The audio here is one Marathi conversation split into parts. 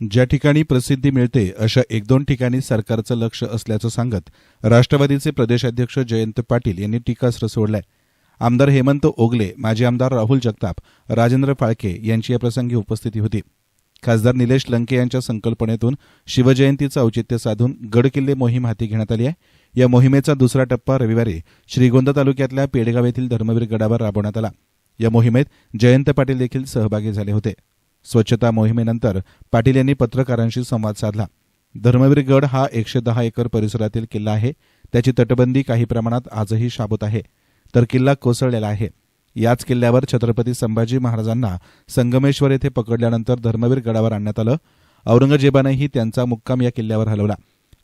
ज्या ठिकाणी प्रसिद्धी मिळते अशा एक दोन ठिकाणी सरकारचं लक्ष असल्याचं सांगत राष्ट्रवादीचे प्रदेशाध्यक्ष जयंत पाटील यांनी टीकास्त्र सोडलाय. आमदार हेमंत ओगले माजी आमदार राहुल जगताप राजेंद्र फाळके यांची या प्रसंगी उपस्थिती होती. खासदार निलेश लंके यांच्या संकल्पनेतून शिवजयंतीचं औचित्य साधून गडकिल्ले मोहीम हाती घेण्यात आली आहे. या मोहिमेचा दुसरा टप्पा रविवारी श्रीगोंदा तालुक्यातल्या पेडगाव येथील धर्मवीर गडावर राबवण्यात आला. या मोहिमेत जयंत पाटील देखील सहभागी झाले होते. स्वच्छता मोहिमेनंतर पाटील यांनी पत्रकारांशी संवाद साधला. धर्मवीर गड हा एकशे दहा एकर परिसरातील किल्ला आहे. त्याची तटबंदी काही प्रमाणात आजही शाबूत आहे. तर किल्ला कोसळलेला आहे. याच किल्ल्यावर छत्रपती संभाजी महाराजांना संगमेश्वर येथे पकडल्यानंतर धर्मवीर गडावर आणण्यात आलं. औरंगजेबानेही त्यांचा मुक्काम या किल्ल्यावर हलवला.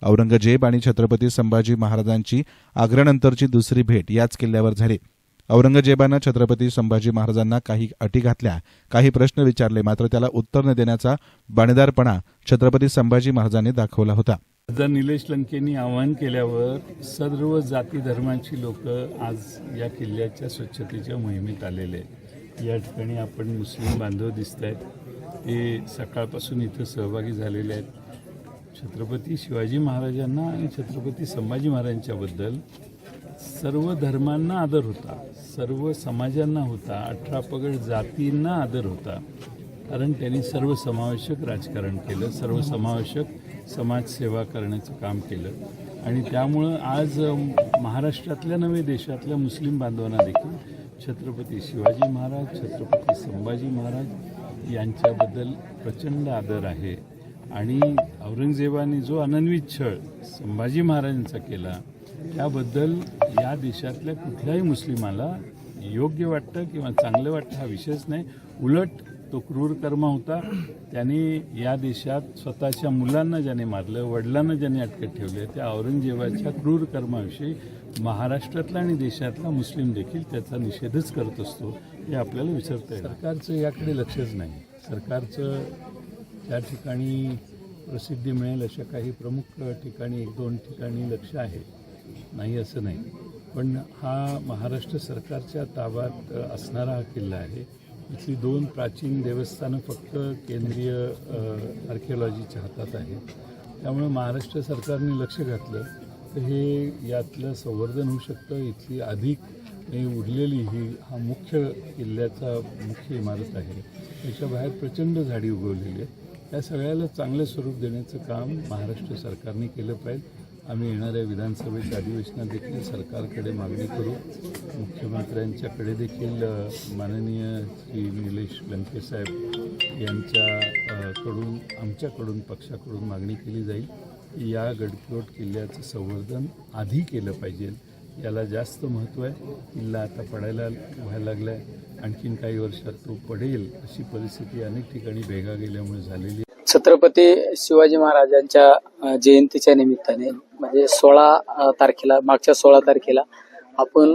औरंगजेब आणि छत्रपती संभाजी महाराजांची आग्र्यानंतरची दुसरी भेट याच किल्ल्यावर झाली. औरंगजेबानं छत्रपती संभाजी महाराजांना काही अटी घातल्या काही प्रश्न विचारले मात्र त्याला उत्तर न देण्याचा बाणेदारपणा छत्रपती संभाजी महाराजांनी दाखवला होता. खासदार निलेश लंकेंनी आवाहन केल्यावर सर्व जाती धर्मांची लोक आज या किल्ल्याच्या स्वच्छतेच्या मोहिमेत आलेले आहेत. या ठिकाणी आपण मुस्लिम बांधव दिसत आहेत ते सकाळपासून इथं सहभागी झालेले आहेत. छत्रपती शिवाजी महाराजांना आणि छत्रपती संभाजी महाराजांच्याबद्दल सर्व धर्मांना आदर होता. सर्व समाजांना होता. अठरा पगड जातींना आदर होता. कारण त्यांनी सर्वसमावेशक राजकारण केलं. सर्वसमावेशक समाजसेवा करण्याचं काम केलं. आणि त्यामुळं आज महाराष्ट्रातल्या नव्हे देशातल्या मुस्लिम बांधवांना देखील छत्रपती शिवाजी महाराज छत्रपती संभाजी महाराज यांच्याबद्दल प्रचंड आदर आहे. आणि औरंगजेबाने जो अनन्वित छळ संभाजी महाराजांचा केला त्याबद्दल या देशातल्या कुठल्याही मुस्लिमाला योग्य वाटतं किंवा चांगलं वाटतं हा विषयच नाही. उलट तो क्रूर कर्म होता. त्याने या देशात स्वतःच्या मुलांना ज्याने मारलं वडिलांना ज्याने अटकेत ठेवले त्या औरंगजेबाच्या क्रूर कर्माविषयी महाराष्ट्रातला आणि देशातला मुस्लिम देखील त्याचा निषेधच करत असतो हे आपल्याला विचारता येईल सरकारचं याकडे लक्षच नाही. सरकारचं त्या ठिकाणी प्रसिद्धी मिळेल अशा काही प्रमुख ठिकाणी एक दोन ठिकाणी लक्ष आहे. नाही असं नाही. पण हा महाराष्ट्र सरकारच्या ताब्यात असणारा हा किल्ला आहे. इथली दोन प्राचीन देवस्थानं फक्त केंद्रीय आर्किओलॉजीच्या हातात आहेत. त्यामुळे महाराष्ट्र सरकारने लक्ष घातलं तर हे यातलं संवर्धन होऊ शकतं. इथली अधिक उरलेली ही हा मुख्य किल्ल्याचा मुख्य इमारत आहे. त्याच्या बाहेर प्रचंड झाडी उगवलेली आहे त्या सगळ्याला चांगलं स्वरूप देण्याचं काम महाराष्ट्र सरकारने केलं पाहिजे. आम्ही येणाऱ्या विधानसभेच्या अधिवेशनात देखील सरकारकडे मागणी करू. मुख्यमंत्र्यांच्याकडे देखील माननीय श्री निलेश लंकेसाहेब यांच्याकडून आमच्याकडून पक्षाकडून मागणी केली जाईल. की या गडकिरोट किल्ल्याचं संवर्धन आधी केलं पाहिजे. याला जास्त महत्त्व आहे. किल्ला आता पडायला व्हायला लागला आहे आणखीन काही वर्षात तो पडेल अशी परिस्थिती अनेक ठिकाणी भेगा गेल्यामुळे झालेली आहे. छत्रपती शिवाजी महाराजांच्या जयंतीच्या निमित्ताने म्हणजे सोळा तारखेला मागच्या सोळा तारखेला आपण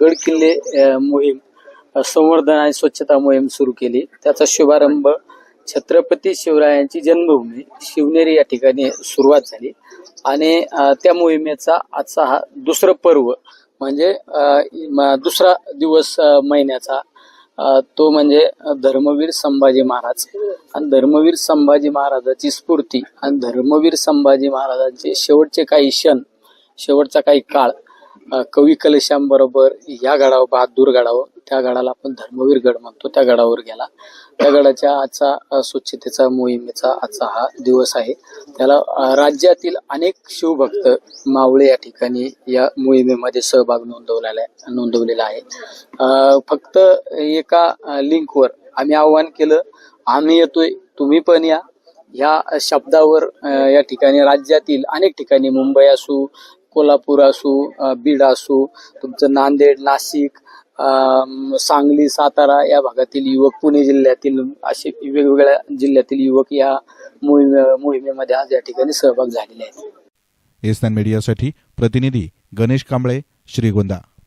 गड किल्ले मोहीम संवर्धन आणि स्वच्छता मोहीम सुरू केली. त्याचा शुभारंभ छत्रपती शिवरायांची जन्मभूमी शिवनेरी या ठिकाणी सुरुवात झाली. आणि त्या मोहिमेचा आजचा हा दुसरं पर्व म्हणजे म- दुसरा दिवस महिन्याचा तो म्हणजे धर्मवीर संभाजी महाराज. आणि धर्मवीर संभाजी महाराजाची स्फूर्ती आणि धर्मवीर संभाजी महाराजांचे शेवटचे काही क्षण शेवटचा काही काळ कवी कलशांबरोबर या गडावर बहादूर गडावर त्या गडाला आपण धर्मवीर गड म्हणतो त्या गडावर गेला. त्या गडाच्या आजचा स्वच्छतेचा मोहिमेचा आजचा हा दिवस आहे. त्याला राज्यातील अनेक शिवभक्त मावळे या ठिकाणी या मोहिमेमध्ये सहभाग नोंदवलेला आहे नोंदवलेला आहे. फक्त एका लिंकवर आम्ही आव्हान केलं आम्ही येतोय तुम्ही पण या. ह्या शब्दावर या ठिकाणी राज्यातील अनेक ठिकाणी मुंबई असू कोल्हापूर असू बीड असू तुमचं नांदेड नाशिक सांगली सातारा या भागातील युवक पुणे जिल्ह्यातील असे वेगवेगळ्या जिल्ह्यातील युवक या मोहिमे मोहिमेमध्ये आज या ठिकाणी सहभाग झालेले आहेत. एसनान मीडियासाठी प्रतिनिधी गणेश कांबळे श्रीगोंदा.